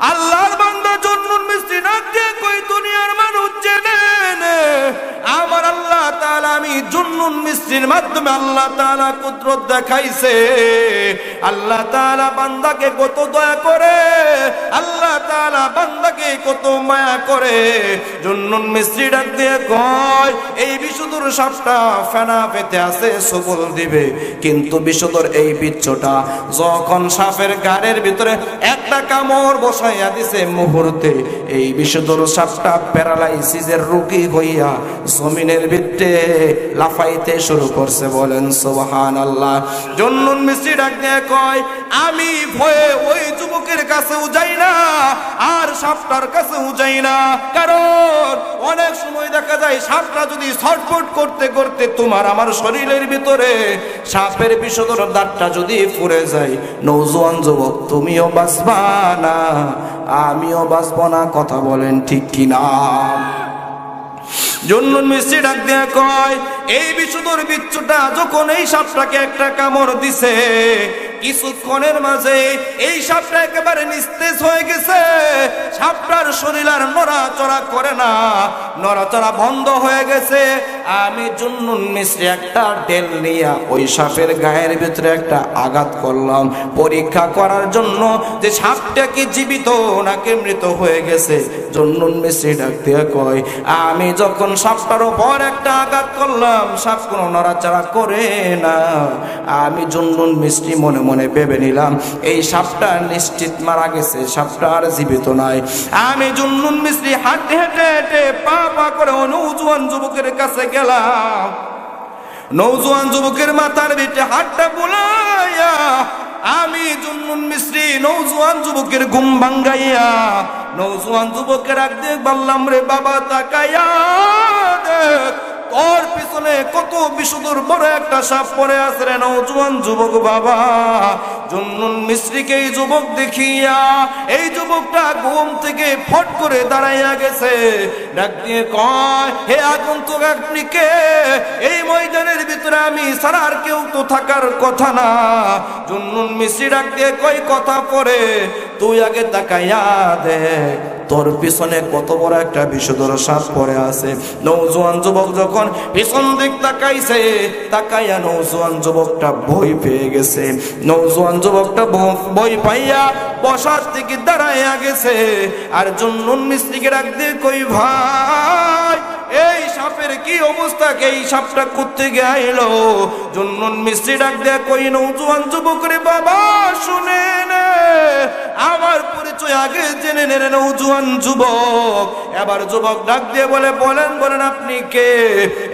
আল্লাহর জন্নুন মিস্ত্রির মাধ্যমে আল্লাহ তাআলা কুদরত দেখাইছে। আল্লাহ তাআলা বান্দাকে কত দয়া করে, আল্লাহ তাআলা বান্দাকে কত মায়া করে। জন্নুন মিস্ত্রি ডাক দিয়ে কয়, এই বিশুদ্ধর সাপটা ফেনা পেতে আছে, সবল দিবে। কিন্তু বিশুদ্ধর এই বিচ্ছটা যখন সাপের গাড়ের ভিতরে একটা কামড় বসাইয়া দিছে মুহূর্তে, এই বিশুদ্ধর সাপটা প্যারালাইসিসের রোগী হইয়া জমিনের ভিতরে লাফাইতে শুরু করছে বলেন সোহান আল্লাহ জন্নুন মিস্ত্রি ডাক দিয়ে কয়, আমি ভয়ে ওই যুবকের কাছেও যাই না, আর সাপটার কাছেও যাই না। কারণ অনেক সময় দেখা যায় সাপটা যদি ছটফট করতে করতে তোমার আমার শরীরের ভিতরে, সাপের বিষধর দাঁতটা যদি ফুরে যায় নৌজোয়ান যুবক, তুমিও বাঁচবা না, আমিও বাঁচব না, কথা বলেন ঠিক কিনা? জন্নুন মিস্ত্রি ডাক দেয়া কয় এই বিশুদ্ধর বিচ্ছুটা যখন এই সাপটাকে একটা কামড় দিছে, কিছুক্ষণের মাঝে এই সাপটা একেবারে নিস্তেজ হয়ে গেছে। সাপটার শরীর আর নড়াচড়া করে না, নড়াচড়া বন্ধ হয়ে গেছে। আমি জুন্নুন মিশ্রি একটা ডেল নিয়ে ওই সাপের গায়ের ভিতরে একটা আঘাত করলাম। পরীক্ষা করার জন্য যে সাপটা কি জীবিত নাকি মৃত হয়ে গেছে, জন্নুন মিশ্রি ডাক দিয়ে কয়, আমি যখন সাপটার উপর একটা আঘাত করলাম সাপ কোনো নড়াচড়া করে না। আমি জন্নুন মিষ্টি মনে মনে ভেবে নিলাম, এই সাপটা নিশ্চিত মারা গেছে, সাপটা আর জীবিত নাই। আমি জুন্নুন মিস্ত্রি হাঁটে হেঁটে হেঁটে পা পা করে ওই নৌজওয়ান যুবকের কাছে গেলাম। নৌজওয়ান যুবকের মাথার ভিতরে হাতটা বুলাইয়া আমি জুন্নুন মিস্ত্রি নৌজওয়ান যুবকের ঘুম ভাঙ্গাইয়া নৌজওয়ান যুবকের আগ দেখ বললাম, রে বাবা, তাকাইয়া তোর পিছনে কত বিশুদ্ধর বড় একটা সাপ পরে আছে রে নৌজওয়ান যুবক বাবা। জুন্নুন মিস্ত্রিকে এই যুবক দেখিয়া এই যুবকটা ঘুম থেকে ফট করে দাঁড়াইয়া গেছে। ডাক দিয়ে কয়, হে আগন্তুক আপনি কে এই ময়দানের ভিতরে আমি ছাড়া আর কেউ তো থাকার কথা না। জুন্নুন মিস্ত্রি ডাক দিয়ে কয়, কথা পরে, তুই আগে তাকাইয়া দেখ। তোর পিছনে কত বড় একটা বিষধর সাপ পড়ে আছে। নৌজোয়ান যুবক যখন পিছন দিক তাকাইছে, তাকাইয়া নৌজোয়ান যুবকটা ভয় পেয়ে গেছে। নৌজোয়ান যুবকটা ভয় পাইয়া বসার থেকে দাঁড়াইয়া গেছে। আর জন্নুন মিস্ত্রিকে ডাক দিয়ে কই ভাই, এই সাপের কি অবস্থা? এই সাপটা করতে গেল জন্নুন মিস্ত্রি ডাক দেয়া কই নৌজোয়ান যুবক রে বাবা, শুনে নে। আমার পরিচয় আগে জেনে নে রে নৌজোয়ান যুবক। এবার যুবক ডাক দিয়ে বলে, বলেন বলেন আপনি কে?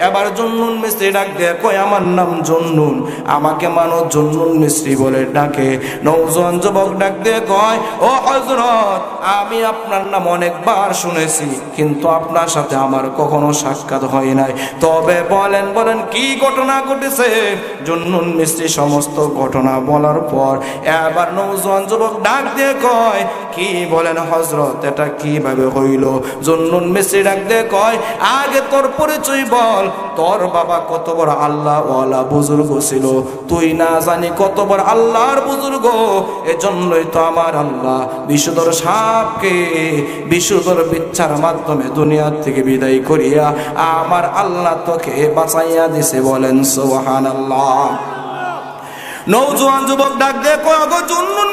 এবার জন্নুন মিস্ত্রি ডাক দিয়ে কয় আমার নাম জন্নুন? আমাকে মানো জন্নুন মিস্ত্রি বলে ডাকে। নৌজোয়ান যুবক ডাক দিয়ে কয়, ও হজরত আমি আপনার নাম অনেকবার শুনেছি, কিন্তু আপনার সাথে আমার কখনো সাক্ষাৎ হয় নাই। তবে বলেন বলেন কি ঘটনা ঘটেছে? জন্নুন মিস্ত্রি সমস্ত ঘটনা বলার পর এবার নৌজওয়ান যুবক ডাক দিয়ে কয়, কি বলেন হজরত এটা কীভাবে হইল? জন্নুন মিস্ত্রি ডাক দিয়ে কয়, আগে তোর পরিচয় বল, তোর বাবা কত বড় আল্লাহ ওয়ালা বুজুর্গ ছিল, তুই না জানি কত বড় আল্লাহর বুজুর্গ, এজন্যই তো আমার আল্লাহ বিশুদ্ধর সাপকে বিশুদ্ধর বিচ্ছার মাধ্যমে দুনিয়ার থেকে বিদায় করিয়া আমার আল্লাহ তোকে বাঁচাইয়া দিছে বলেন সোহান আল্লাহ নৌজওয়ান যুবক ডাক দিয়ে কয় গো জুন্নুন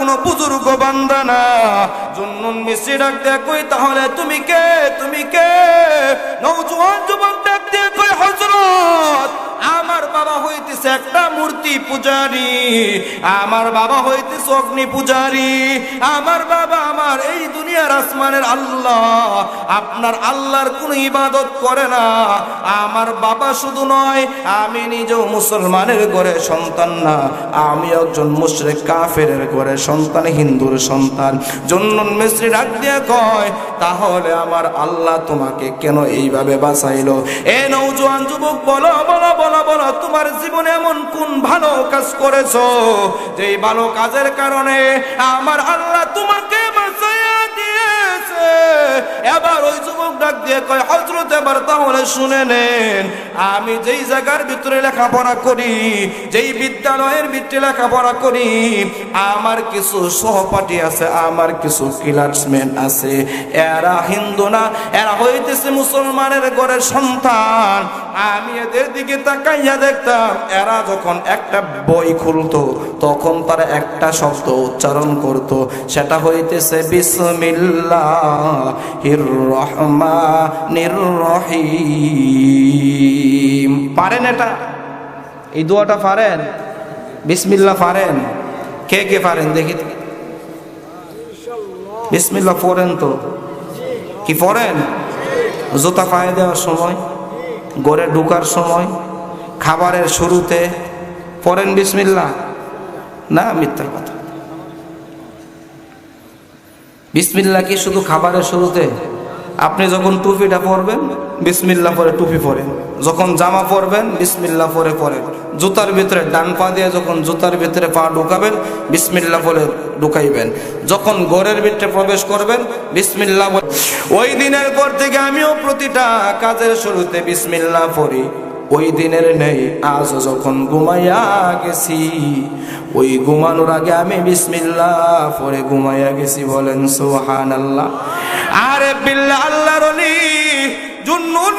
কোন বুজুর্গ বান্দা না। জুন্নুন মিশ্রি ডাক দেখই তাহলে তুমি কে? তুমি কে? নৌ নৌজওয়ান যুবক ডাক দিয়ে কই হজরত আমার বাবা হইতেছে একটা মূর্তি পূজারি, আমার বাবা হইতেছে অগ্নি পূজারি, আমার বাবা আমার এই দুনিয়ার আসমানের আল্লাহ, আপনার আল্লাহর কোন ইবাদত করে না, আমার বাবা শুধু নয়, আমি নিজেও মুসলমানের ঘরে সন্তান না, আমি একজন মুশরিক কাফের ঘরে সন্তান, হিন্দুর সন্তান। জন্নুন মিস্ত্রি ডাক দিয়ে কয়, তাহলে আমার আল্লাহ তোমাকে কেন এইভাবে বাঁচাইলো? এ নৌজওয়ান যুবক, বলো বলো বলো বলো, তোমার জীবনে এমন কোন ভালো কাজ করেছ যে ভালো কাজের কারণে আমার আল্লাহ তোমাকে বাঁচাইয়া দিয়েছে। এবার ওই যুবক ডাক দিয়ে কয় হজরত এবার তাহলে শুনে নেন। আমি যেই জায়গার ভিতরে লেখাপড়া করি, যেই বিদ্যালয়ের ভিতরে লেখাপড়া করি, আমার কিছু সহপাঠী আছে, আমার কিছু ক্লাসমেট আছে। এরা হিন্দু না, এরা হইতেছে মুসলমানের ঘরের সন্তান। আমি এদের দিকে তাকাইয়া দেখতাম, এরা যখন একটা বই খুলতো, তখন তারা একটা শব্দ উচ্চারণ করত। সেটা হইতেছে বিসমিল্লাহির পারেন এটা? এই দোয়াটা পারেন? বিসমিল্লাহ পারেন? কে কে পারেন? দেখি। তো। বিসমিল্লাহ পড়েন তো। কি পড়েন? জুতা পায়ে দেওয়ার সময়, গড়ে ঢুকার সময়, খাবারের শুরুতে পড়েন বিসমিল্লা না মিথ্যার কথা। বিসমিল্লাহ কি শুধু খাবারের শুরুতে? আপনি যখন টুপিটা পরবেন বিসমিল্লাহ পরে টুপি পরেন যখন জামা পরবেন বিসমিল্লাহ পরে পরেন জুতার ভিতরে ডান পা দিয়ে যখন জুতার ভিতরে পা ঢুকাবেন বিসমিল্লাহ বলে ঢুকাইবেন। যখন ঘরের ভিতরে প্রবেশ করবেন বিসমিল্লাহ বলে ওই দিনের পর থেকে আমিও প্রতিটা কাজের শুরুতে বিসমিল্লাহ পড়ি ওই দিনের নেই আজ যখন ঘুমাইয়া গেছি। ওই ঘুমানোর আগে আমি বিসমিল্লাহ পরে ঘুমাইয়া গেছি, বলেন সোহান আল্লাহ আরে বিল্লা আল্লাহর জুন্নুন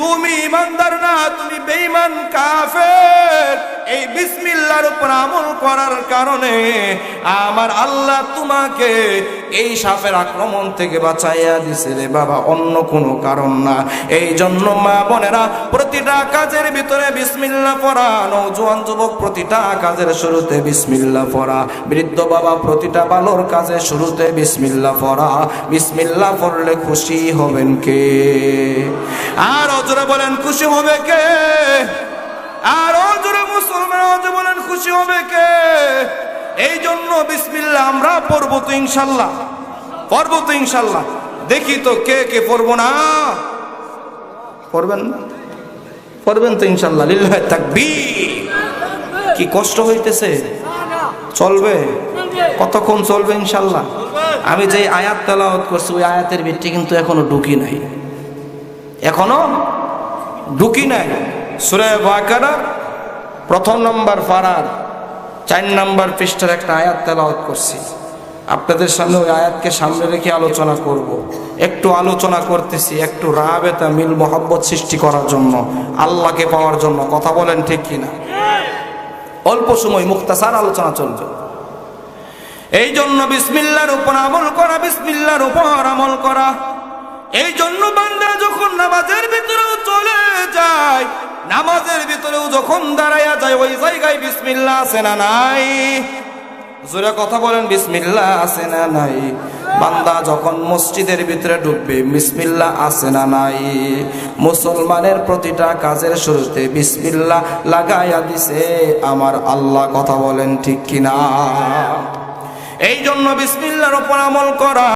তুমি ইমানদার না, তুমি বেঈমান, কাফের। এই বিসমিল্লাহর উপর আমল করার কারণে আমার আল্লাহ তোমাকে এই সাপের আক্রমণ থেকে বাঁচাইয়া দিছে রে বাবা, অন্য কোনো কারণ না। এই জন্য মা বোনেরা, প্রতিটা কাজের ভিতরে বিসমিল্লাহ পড়া নৌজোয়ান যুবক প্রতিটা কাজের শুরুতে বিসমিল্লাহ পড়া, বৃদ্ধ বাবা প্রতিটা বালোর কাজের শুরুতে বিসমিল্লাহ পড়া। বিসমিল্লাহ পড়লে খুশি হবেন কে? আর অজরে বলেন, খুশি হবে কে? আর অজরে মুসলমান অজরে বলেন, খুশি হবে কে? এই জন্য বিসমিল্লা আমরা পড়ব তো ইনশাল্লাহ, পড়ব তো ইনশাল্লাহ। দেখি তো কে কে পড়ব না। পড়বেন পড়বেন তো ইনশাল্লাহ, লিল্লাহ থাকবি কি কষ্ট হইতেছে? চলবে? কতক্ষণ চলবে ইনশাল্লাহ? আমি যে আয়াত তেলাওয়াত করছি, ওই আয়াতের ভিত্তি কিন্তু এখনও ঢুকি নাই। এখনও ঢুকি নাই। সুরে বাকারা, প্রথম নম্বর ফারার, চার নম্বর পৃষ্ঠার একটা আয়াত তেলাওয়াত করছি। আপনাদের সামনে ওই আয়াতকে সামনে রেখে আলোচনা করব। একটু আলোচনা করতেছি, একটু রাবেতা মিল মোহাব্বত সৃষ্টি করার জন্য, আল্লাহকে পাওয়ার জন্য, কথা বলেন ঠিক কিনা? অল্প সময় মুক্তাসার আলোচনা চলবে। এই জন্য বিসমিল্লার উপর আমল করা, বিসমিল্লার উপর আমল করা। এই জন্য বান্দা যখন নামাজের ভিতরেও চলে যায় নামাজের ভিতরেও যখন দাঁড়াইয়া যায়, ওই জায়গায় বিসমিল্লা আছে না নাই? জোরে কথা বলেন বিসমিল্লা আছে না নাই? বান্দা যখন মসজিদের ভিতরে ঢুকবে বিসমিল্লা আছে না নাই? মুসলমানের প্রতিটা কাজের শুরুতে বিসমিল্লা লাগাইয়া দিছে। আমার আল্লাহ কথা বলেন ঠিক কিনা? এই জন্য বিসমিল্লার উপর আমল করা